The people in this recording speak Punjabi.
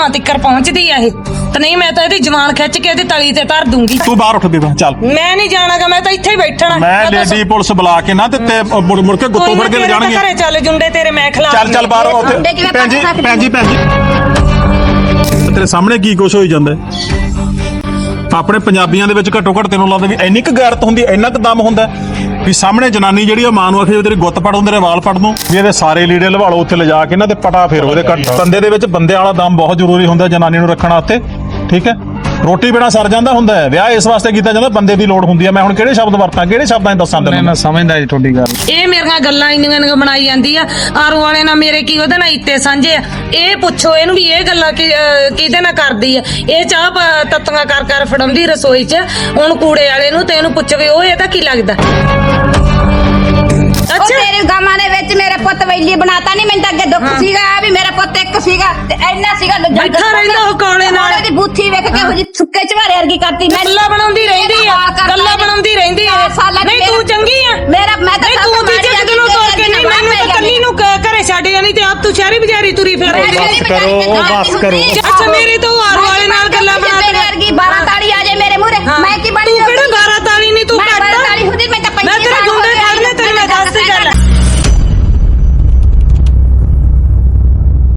ਭਰਾਵਾਂ ਤੱਕਰ ਪਹੁੰਚਦੀ ਆ ਇਹ। ਤੇ ਨਹੀਂ ਮੈਂ ਤਾਂ ਇਹਦੀ ਜਵਾਨ ਖਿੱਚ ਕੇ ਇਹਦੀ ਤਲੀ ਤੇ ਧਰ ਦੂੰਗੀ। ਤੂੰ ਬਾਹਰ ਉੱਠ ਬੀਬਾ ਚੱਲ। ਮੈਂ ਨਹੀਂ ਜਾਣਾਗਾ ਮੈਂ ਤਾਂ ਇੱਥੇ ਹੀ ਬੈਠਣਾ। ਮੈਂ ਤਾਂ ਲੇਡੀ ਪੁਲਿਸ ਬੁਲਾ ਕੇ ਨਾ ਤੇ ਤੇ ਮੁੜ ਮੁੜ ਕੇ ਗੁੱਤੋਂ ਫੜ ਕੇ ਲੈ ਜਾਣਗੇ। ਘਰੇ ਚੱਲ ਜੁੰਡੇ ਤੇਰੇ ਮੈਂ ਖਿਲਾ ਚੱਲ ਚੱਲ ਬਾਹਰ ਉੱਥੇ ਭੈਣ ਜੀ ਭੈਣ ਜੀ ਭੈਣ ਜੀ। ਤੇਰੇ ਸਾਹਮਣੇ ਕੀ ਕੁਛ ਹੋਈ ਜਾਂਦਾ ਹੈ? ਆਪਣੇ ਪੰਜਾਬੀਆਂ ਦੇ ਵਿੱਚ ਘੱਟੋ ਘੱਟ ਤੈਨੂੰ ਲੱਗਦਾ ਵੀ ਇੰਨੀ ਕੁ ਗੈਰਤ ਹੁੰਦੀ ਇੰਨਾ ਕੁ ਦਮ ਹੁੰਦਾ ਵੀ ਸਾਹਮਣੇ ਜਨਾਨੀ ਜਿਹੜੀ ਆ ਮਾਂ ਨੂੰ ਆਖੇ ਤੇਰੀ ਗੁੱਤ ਪੜ ਹੁੰਦੇ ਨੇ ਵਾਲ ਪੜ ਦੂੰ। ਵੀ ਇਹਦੇ ਸਾਰੇ ਲੀੜੇ ਲਵਾਲੋ ਉੱਥੇ ਲਿਜਾ ਕੇ ਇਹਨਾਂ ਦੇ ਪਟਾ ਫੇਰੋ ਇਹਦੇ ਕੱਟ- ਬੰਦੇ ਦੇ ਵਿੱਚ ਬੰਦੇ ਵਾਲਾ ਦਮ ਬਹੁਤ ਜ਼ਰੂਰੀ ਹੁੰਦਾ ਜਨਾਨੀ ਨੂੰ ਰੱਖਣਾ ਉੱਥੇ ਠੀਕ ਹੈ? ਰੋਟੀ ਬਿਨਾ ਸਰ ਜਾਂਦਾ ਹੁੰਦਾ ਹੈ। ਵਿਆਹ ਇਸ ਵਾਸਤੇ ਕੀਤਾ ਜਾਂਦਾ ਬੰਦੇ ਦੀ ਲੋੜ ਹੁੰਦੀ ਹੈ। ਮੈਂ ਹੁਣ ਕਿਹੜੇ ਸ਼ਬਦ ਵਰਤਾਂ ਕਿਹੜੇ ਸ਼ਬਦਾਂ 'ਚ ਦੱਸਾਂ ਤੈਨੂੰ? ਮੈਂ ਸਮਝਦਾ ਜੀ ਤੁਹਾਡੀ ਗੱਲ। ਇਹ ਮੇਰੀਆਂ ਗੱਲਾਂ ਇੰਨੀਆਂ ਇੰਨੀਆਂ ਬਣਾਈ ਜਾਂਦੀ ਆ। ਆਰੂ ਵਾਲੇ ਨਾਲ ਮੇਰੇ ਕੀ ਉਹਦੇ ਨਾਲ ਇੱਤੇ ਸਾਂਝੇ ਆ। ਇਹ ਪੁੱਛੋ ਇਹਨੂੰ ਵੀ ਇਹ ਗੱਲਾਂ ਕਿ ਅਹ, ਕਿਹਦੇ ਨਾਲ ਕਰਦੀ ਆ? ਇਹ ਚਾਹ ਪ- ਤੱਤੀਆਂ ਕਰ ਕਰ ਫੜਾਉਂਦੀ ਰਸੋਈ 'ਚ। ਹੁਣ ਕੂੜੇ ਵਾਲੇ ਨੂੰ ਤੇ ਇਹਨੂੰ ਪੁੱਛਵੇ ਉਹ ਇਹਦਾ ਕੀ ਲੱਗਦਾ? ਉਹ ਅੱਛਾ। ਤੇਰੇ ਗਾਮਾਂ ਦੇ ਵਿੱਚ ਮੇਰੇ ਪੁੱਤ ਵੈਲੀ ਬਣਾਤਾ ਨਹੀਂ ਮੈਨੂੰ ਤਾਂ ਅੱਗੇ ਦੁੱਖ ਸੀਗਾ ਵੀ ਮੇਰਾ ਪੁੱਤ ਇੱਕ ਸੀਗਾ ਤੇ ਇੰਨਾ ਸੀਗਾ ਦੂਜਾ ਬੈਠਾ ਰਹਿੰਦਾ ਉਹ ਬੂਥੀ ਵੇਖ ਕੇ ਉਹ ਜੀ ਸੁੱਕੇ ਝਵਾਰੇ ਵਰਗੀ ਕਰਤੀ। ਮੈਂ ਗੱਲਾਂ ਬਣਾਉਂਦੀ ਰਹਿੰਦੀ ਆ। ਗੱਲਾਂ ਬਣਾਉਂਦੀ ਰਹਿੰਦੀ ਆ। ਨਹੀਂ ਤੂੰ ਚੰਗੀ ਆ। ਮੇਰਾ ਮੈਂ ਤਾਂ ਨਹੀਂ ਤੂੰ ਤੋਂ ਵੀ ਮਾੜੀ ਜੱਗ ਨੂੰ ਤੋੜ ਕੇ ਨਹੀਂ ਮੈਨੂੰ ਤਾਂ ਕੱਲੀ ਨੂੰ ਘਰੇ ਛੱਡ ਜਾਣੀ ਤੇ ਆਪ ਤੂੰ ਸ਼ਹਿਰੀ ਬਜ਼ਾਰੀ ਤੁਰੀ ਫਿਰ ਮੈਂ ਬਸ ਕਰੋ, ਬਸ ਕਰੋ। ਅੱਛਾ ਮੇਰੀ ਤਾਂ ਆਰੂ